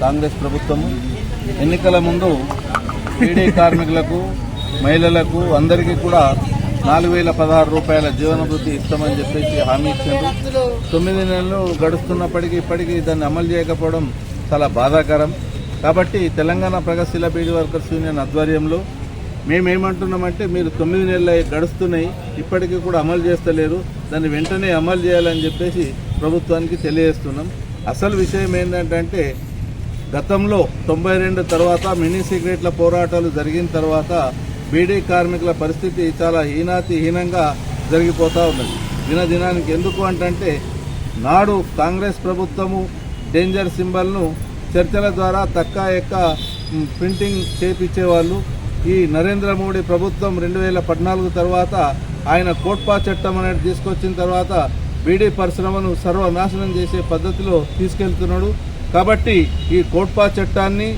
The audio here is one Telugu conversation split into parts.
కాంగ్రెస్ ప్రభుత్వం ఎన్నికల ముందు పీడీ కార్మికులకు మహిళలకు అందరికీ కూడా నాలుగు వేల పదహారు రూపాయల జీవనభృతి ఇస్తామని చెప్పేసి హామీ ఇచ్చారు. తొమ్మిది నెలలు గడుస్తున్నప్పటికీ ఇప్పటికీ దాన్ని అమలు చేయకపోవడం చాలా బాధాకరం. కాబట్టి తెలంగాణ ప్రగతిశీల బీడీ వర్కర్స్ యూనియన్ ఆధ్వర్యంలో మేమేమంటున్నామంటే మీరు తొమ్మిది నెలలు గడుస్తున్నాయి ఇప్పటికీ కూడా అమలు చేస్తలేరు దాన్ని వెంటనే అమలు చేయాలని చెప్పేసి ప్రభుత్వానికి తెలియజేస్తున్నాం. అసలు విషయం ఏంటంటే గతంలో తొంభై రెండు తర్వాత మినీ సిగరెట్ల పోరాటాలు జరిగిన తర్వాత బీడీ కార్మికుల పరిస్థితి చాలా హీనాతి హీనంగా జరిగిపోతూ ఉన్నది. దినదినానికి ఎందుకు అంటే నాడు కాంగ్రెస్ ప్రభుత్వము డేంజర్ సింబల్ను చర్చల ద్వారా తక్క యొక్క ప్రింటింగ్ చేపించేవాళ్ళు. ఈ నరేంద్ర మోడీ ప్రభుత్వం రెండు వేల పద్నాలుగు తర్వాత ఆయన కోట్పా చట్టం అనేది తీసుకొచ్చిన తర్వాత బీడీ పరిశ్రమను సర్వనాశనం చేసే పద్ధతిలో తీసుకెళ్తున్నాడు. కాబట్టి ఈ కోట్పా చట్టాన్ని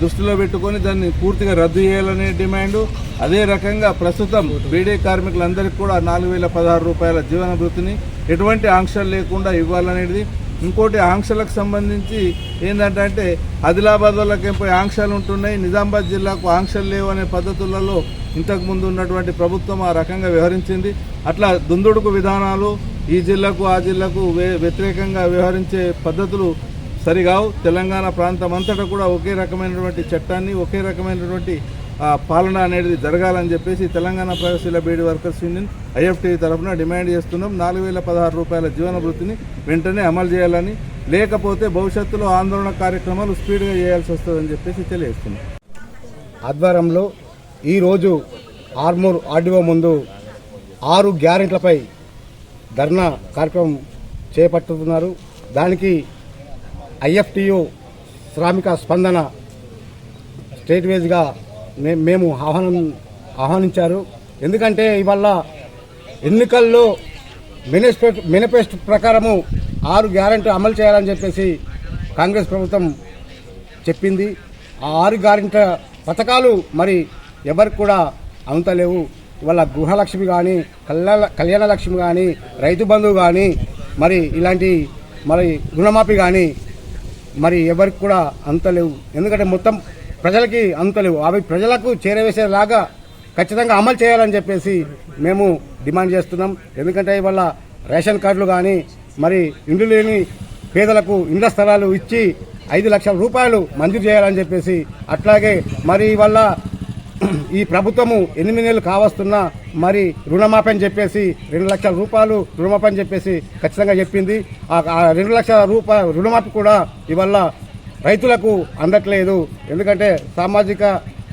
దృష్టిలో పెట్టుకొని దాన్ని పూర్తిగా రద్దు చేయాలనే డిమాండు. అదే రకంగా ప్రస్తుతం బీడీ కార్మికులందరికీ కూడా నాలుగు వేల పదహారు రూపాయల జీవన వృత్తిని ఎటువంటి ఆంక్షలు లేకుండా ఇవ్వాలనేది ఇంకోటి ఆంక్షలకు సంబంధించి ఏంటంటే ఆదిలాబాద్ వాళ్ళకి పోయి ఆంక్షలు ఉంటున్నాయి నిజామాబాద్ జిల్లాకు ఆంక్షలు లేవు అనే పద్ధతులలో ఇంతకు ముందు ఉన్నటువంటి ప్రభుత్వం ఆ రకంగా వ్యవహరించింది. అట్లా దుందుడుకు విధానాలు ఈ జిల్లాకు ఆ జిల్లాకు వ్యతిరేకంగా వ్యవహరించే పద్ధతులు సరిగావు. తెలంగాణ ప్రాంతం అంతటా కూడా ఒకే రకమైనటువంటి చట్టాన్ని ఒకే రకమైనటువంటి పాలన అనేది జరగాలని చెప్పేసి తెలంగాణ ప్రగతిశీల బీడీ వర్కర్స్ యూనియన్ ఐఎఫ్టీ తరఫున డిమాండ్ చేస్తున్నాం. నాలుగు వేల పదహారు రూపాయల జీవన వృత్తిని వెంటనే అమలు చేయాలని లేకపోతే భవిష్యత్తులో ఆందోళన కార్యక్రమాలు స్పీడ్గా చేయాల్సి వస్తుందని చెప్పేసి తెలియజేస్తున్నాం. ఆధ్వర్యంలో ఈరోజు ఆర్మూర్ ఆర్డీఓ ముందు ఆరు గ్యారెంట్లపై ధర్నా కార్యక్రమం చేపట్టుతున్నారు దానికి ఐఎఫ్టీయు శ్రామిక స్పందన స్టేట్ వేజ్గా మేము ఆహ్వానం ఆహ్వానించారు. ఎందుకంటే ఇవాళ ఎన్నికల్లో మేనిఫెస్టో మేనిఫెస్టో ప్రకారము ఆరు గ్యారెంటీ అమలు చేయాలని చెప్పేసి కాంగ్రెస్ ప్రభుత్వం చెప్పింది. ఆ ఆరు గ్యారంటీ పథకాలు మరి ఎవరికి కూడా అంతలేవు ఇవాళ గృహలక్ష్మి కానీ కళ్యాణ కళ్యాణ లక్ష్మి కానీ రైతు బంధువు కానీ మరి ఇలాంటి మరి రుణమాఫీ కానీ మరి ఎవరికి కూడా అంతలేవు ఎందుకంటే మొత్తం ప్రజలకి అంతలేవు అవి ప్రజలకు చేరవేసేలాగా ఖచ్చితంగా అమలు చేయాలని చెప్పేసి మేము డిమాండ్ చేస్తున్నాం. ఎందుకంటే ఇవాళ రేషన్ కార్డులు కానీ మరి ఇండ్లు లేని పేదలకు ఇండ్ల స్థలాలు ఇచ్చి ఐదు లక్షల రూపాయలు మంజూరు చేయాలని చెప్పేసి అట్లాగే మరి ఇవాళ ఈ ప్రభుత్వము ఎనిమిది నెలలు కావస్తున్నా మరి రుణమాఫీ అని చెప్పేసి రెండు లక్షల రూపాయలు రుణమాఫీ అని చెప్పేసి ఖచ్చితంగా చెప్పింది. ఆ రెండు లక్షల రూపాయల రుణమాఫీ కూడా ఇవల్ల రైతులకు అందట్లేదు. ఎందుకంటే సామాజిక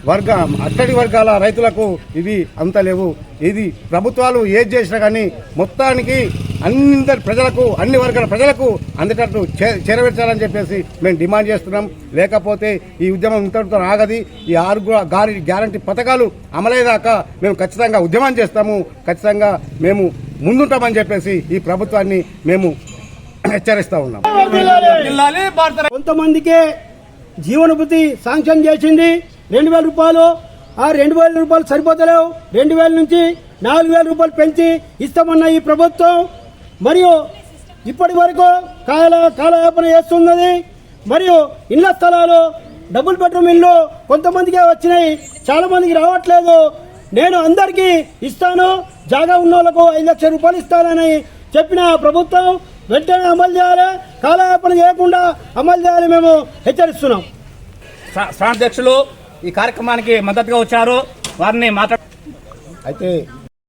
వర్గ అట్టడి వర్గాల రైతులకు ఇది అంతలేవు ఇది ప్రభుత్వాలు ఏది చేసినా కానీ మొత్తానికి అందరి ప్రజలకు అన్ని వర్గాల ప్రజలకు అందేటట్టు చే- చేరవేర్చాలని చెప్పేసి మేము డిమాండ్ చేస్తున్నాం. లేకపోతే ఈ ఉద్యమం ఇంతటితో ఆగది. ఈ ఆరు గారి గ్యారంటీ పథకాలు అమలయ్యేదాకా మేము ఖచ్చితంగా ఉద్యమం చేస్తాము. ఖచ్చితంగా మేము ముందుంటామని చెప్పేసి ఈ ప్రభుత్వాన్ని మేము హెచ్చరిస్తా ఉన్నాం. కొంతమందికి జీవనభృతి శాంక్షన్ చేసింది. రెండు వేల రూపాయలు ఆ రెండు వేల రూపాయలు సరిపోతలేవు. రెండు వేల నుంచి నాలుగు వేల రూపాయలు పెంచి ఇస్తామన్న ఈ ప్రభుత్వం. మరియు ఇప్పటి వరకు కాల కాలయాపన చేస్తున్నది. మరియు ఇళ్ళ స్థలాలు డబుల్ బెడ్రూమ్ ఇల్లు కొంతమందికే వచ్చినాయి. చాలా మందికి రావట్లేదు. నేను అందరికీ ఇస్తాను. జాగా ఉన్న వాళ్ళకు ఐదు లక్షల రూపాయలు ఇస్తానని చెప్పిన ప్రభుత్వం వెంటనే అమలు చేయాలి. కాలయాపన చేయకుండా అమలు చేయాలి మేము హెచ్చరిస్తున్నాం. స్వాధ్యక్షులు ఈ కార్యక్రమానికి మద్దతుగా వచ్చారు. వారిని మాట్లాడ అయితే